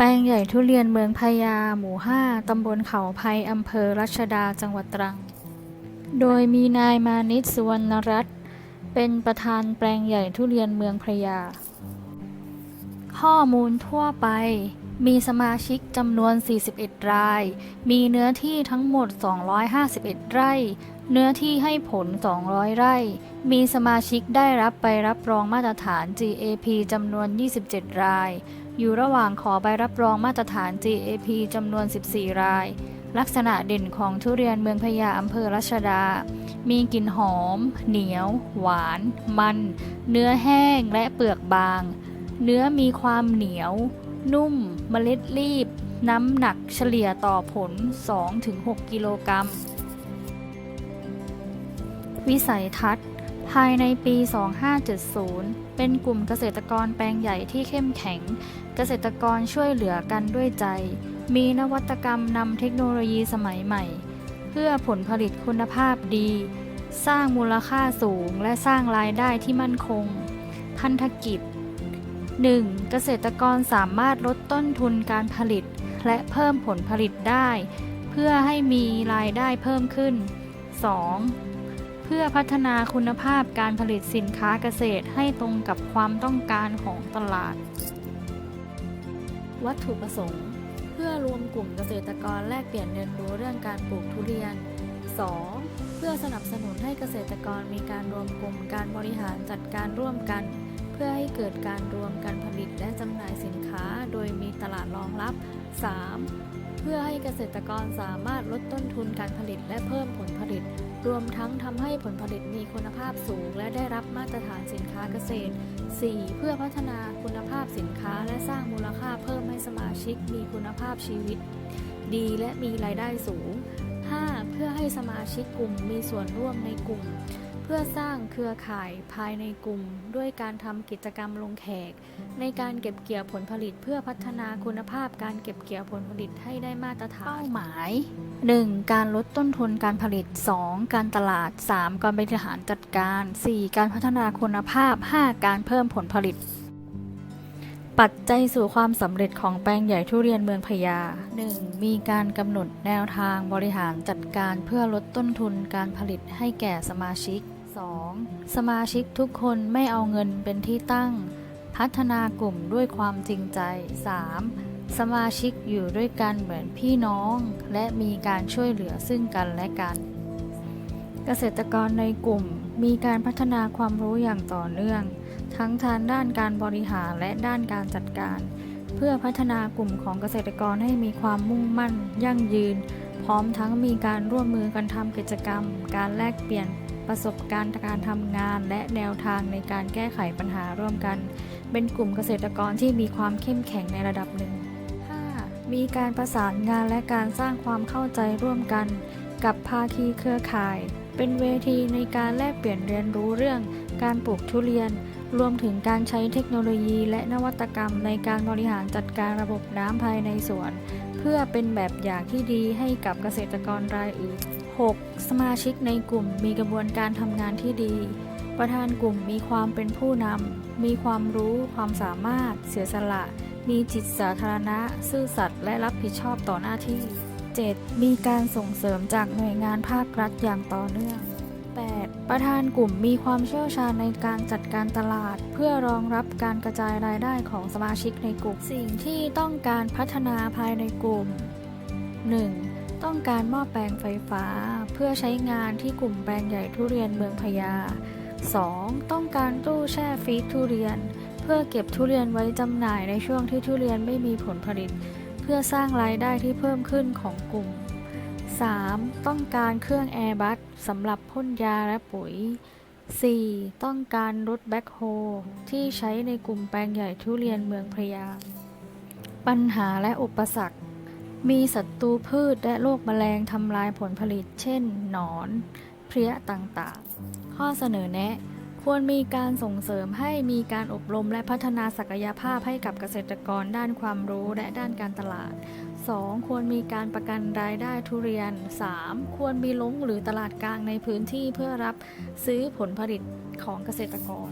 แปลงใหญ่ทุเรียนเมืองพยา หมู่ 5 ตำบลเขาไพอำเภอรัชดา จังหวัดตรัง โดยมีนายมานิตสุวรรณรัตน์ เป็นประธานแปลงใหญ่ทุเรียนเมืองพยา ข้อมูลทั่วไป มีสมาชิกจำนวน 41 ราย มีเนื้อที่ทั้งหมด 251 ไร่ เนื้อที่ให้ผล 200 ไร่ มีสมาชิกได้รับใบรับรองมาตรฐาน GAP จำนวน 27 ราย อยู่ระหว่างขอใบรับรองมาตรฐาน GAP จำนวน 14 ราย ลักษณะเด่นของทุเรียนเมืองพยาอำเภอรัชดา มีกลิ่นหอม เหนียว หวาน มัน เนื้อแห้งและเปลือกบาง เนื้อมีความเหนียว นุ่ม เมล็ดรีบ น้ำหนักเฉลี่ยต่อผล 2-6 กิโลกรัม วิสัยทัศน์ายในปี 2570 เป็นกลุ่มเกษตรกรแปลงใหญ่ที่เข้มแข็ง เกษตรกรช่วยเหลือกันด้วยใจ มีนวัตกรรมนำเทคโนโลยีสมัยใหม่ เพื่อผลผลิตคุณภาพดี สร้างมูลค่าสูงและสร้างรายได้ที่มั่นคง พันธกิจ 1. เกษตรกรสามารถลดต้นทุนการผลิต และเพิ่มผลผลิตได้ เพื่อให้มีรายได้เพิ่มขึ้น 2. เพื่อพัฒนาคุณภาพการผลิตสินค้าเกษตรให้ตรงกับความต้องการของตลาด วัตถุประสงค์ เพื่อรวมกลุ่มเกษตรกรแลกเปลี่ยนเรียนรู้เรื่องการปลูกทุเรียน 2. เพื่อสนับสนุนให้เกษตรกรมีการรวมกลุ่มการบริหารจัดการร่วมกัน เพื่อให้เกิดการรวมการผลิตและจำหน่ายสินค้า โดยมีตลาดรองรับ 3. เพื่อให้เกษตรกรสามารถลดต้นทุนการผลิตและเพิ่มผลผลิต รวมทั้งทำให้ผลผลิตมีคุณภาพสูง และได้รับมาตรฐานสินค้าเกษตร 4. เพื่อพัฒนาคุณภาพสินค้าและสร้างมูลค่าเพิ่มให้สมาชิกมีคุณภาพชีวิต ดีและมีรายได้สูง 5. เพื่อให้สมาชิกกลุ่มมีส่วนร่วมในกลุ่ม พื่อสร้างเครือข่ายภายในกลุ่ม ด้วยการทำกิจกรรมลงแขก ในการเก็บเกี่ยวผลผลิตเพื่อพัฒนาคุณภาพการเก็บเกี่ยวผลผลิตให้ได้มาตรฐานเป้าหมาย 1. การลดต้นทุนการผลิต 2. การตลาด 3. การบริหารจัดการ 4. การพัฒนาคุณภาพ 5. การเพิ่มผลผลิต ปัจจัยสู่ความสำเร็จของแปลงใหญ่ทุเรียนเมืองพยา 1. มีการกำหนดแนวทางบริหารจัดการเพื่อลดต้นทุนการผลิตให้แก่สมาชิก 2. สมาชิกทุกคนไม่เอาเงินเป็นที่ตั้ง พัฒนากลุ่มด้วยความจริงใจ 3. สมาชิกอยู่ด้วยกันเหมือนพี่น้อง และมีการช่วยเหลือซึ่งกันและกัน เกษตรกรในกลุ่มมีการพัฒนาความรู้อย่างต่อเนื่อง ทั้งทางด้านการบริหารและด้านการจัดการ เพื่อพัฒนากลุ่มของเกษตรกรให้มีความมุ่งมั่น ยั่งยืน พร้อมทั้งมีการร่วมมือกันทำกิจกรรม การแลกเปลี่ยน ประสบการณ์การทำงานและแนวทางในการแก้ไขปัญหาร่วมกัน เป็นกลุ่มเกษตรกรที่มีความเข้มแข็งในระดับหนึ่ง 5. มีการประสานงานและการสร้างความเข้าใจร่วมกัน กับภาคีเครือข่าย เป็นเวทีในการแลกเปลี่ยนเรียนรู้เรื่องการปลูกทุเรียน รวมถึงการใช้เทคโนโลยีและนวัตกรรมในการบริหารจัดการระบบน้ำภายในสวน เพื่อเป็นแบบอย่างที่ดีให้กับเกษตรกรรายอื่น 6. สมาชิกในกลุ่มมีกระบวนการทำงานที่ดี ประธานกลุ่มมีความเป็นผู้นำ มีความรู้ ความสามารถ เสียสละ มีจิตสาธารณะ ซื่อสัตย์และรับผิดชอบต่อหน้าที่ 7. มีการส่งเสริมจากหน่วยงานภาครัฐอย่างต่อเนื่อง 8. ประธานกลุ่มมีความเชี่ยวชาญในการจัดการตลาด เพื่อรองรับการกระจายรายได้ของสมาชิกในกลุ่ม สิ่งที่ต้องการพัฒนาภายในกลุ่ม 1. ต้องการหม้อแปลงไฟฟ้า เพื่อใช้งานที่กลุ่มแปลงใหญ่ทุเรียนเมืองพยา 2. ต้องการตู้แช่ฟรีซทุเรียน เพื่อเก็บทุเรียนไว้จำหน่ายในช่วงที่ทุเรียนไม่มีผลผลิต เพื่อสร้างรายได้ที่เพิ่มขึ้นของกลุ่ม 3. ต้องการเครื่องแอร์บัสสำหรับพ่นยาและปุ๋ย 4. ต้องการรถแบ็คโฮที่ใช้ในกลุ่มแปลงใหญ่ทุเรียนเมืองพยา ปัญหาและอุปสรรค มีศัตรูพืชและโรคแมลงทำลายผลผลิต เช่น หนอน เพลี้ยต่างๆ ข้อเสนอแนะ ควรมีการส่งเสริมให้มีการอบรมและพัฒนาศักยภาพให้กับเกษตรกรด้านความรู้และด้านการตลาด 2. ควรมีการประกันรายได้ทุเรียน 3. ควรมีลงหรือตลาดกลางในพื้นที่เพื่อรับซื้อผลผลิตของเกษตรกร